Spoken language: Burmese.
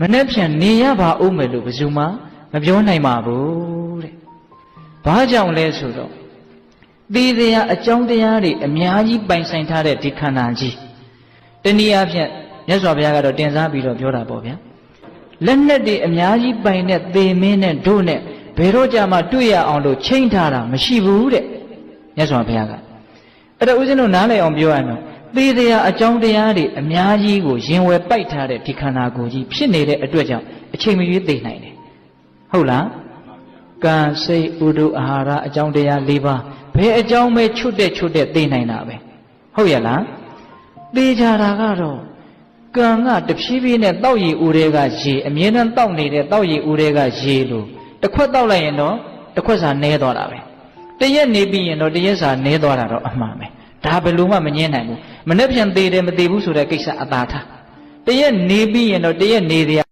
မနှက်ဖြန်နေရပါဦးမယ်လို့ဘယ်သူမှမပြောနိုင်ပါဘူးတဲ့ဘာကြောင့်လဲဆိုတော့သေတရားအကြောင်းတရားတွေအများကြီးပိုင်ဆိုင်ထားတဲ့ဒီခန္ဓာကြီးတနည်းအားဖြင့်မြတ်စွာဘုရားကတော့တင်စားပြီးတော့ပြောတာပေါ့ဗျာလက်နဲ့တွေအများကြီးပိုင်တဲ့သေမင်းနဲ့တို့နဲ့ဘယ်တော့ကြမှာတွေ့ရအောင်လို့ချိန်ထားတာမရှိဘူးတဲ့မြတ်စွာဘုရားကအဲ့တော့ဦးဇင်းတို့နားလည်အောင်ပြောရအောင် သေတရားအကြောင်းတရားတွေအများကြီးကိုရင်ဝယ်ပိုက်ထားတဲ့ဒီခန္ဓာကိုယ်ကြီးဖြစ်နေတဲ့အတွက်ကြောင့်အချိန်မရွေးသိနိုင်တယ်ဟုတ်လားကံစိတ်ဥဒုအာဟာရအကြောင်းတရား၄ပါးဘယ်အကြောင်းပဲချွတ်တဲ့ချွတ်တဲ့သိနိုင်တာပဲဟုတ်ရဲ့လားသိကြတာကတော့ကံကတဖြည်းဖြည်းနဲ့တောက်ရည်ဦးတွေကရေအမြဲတမ်းတောက်နေတဲ့တောက်ရည်ဦးတွေကရေလို့တစ်ခွက်တောက်လိုက်ရင်တော့တစ်ခွက်စာနဲသွားတာပဲတရက်နေပြီးရင်တော့တရက်စာနဲသွားတာတော့အမှန်ပဲ ဒါဘယ်လို့မှမငင်းနိုင်ဘူးမနေ့ပြန်သေးတယ်မသေးဘူးဆိုတဲ့ကိစ္စအသာထားတရက်နေပြီးရင်တော့တရက်နေတယ်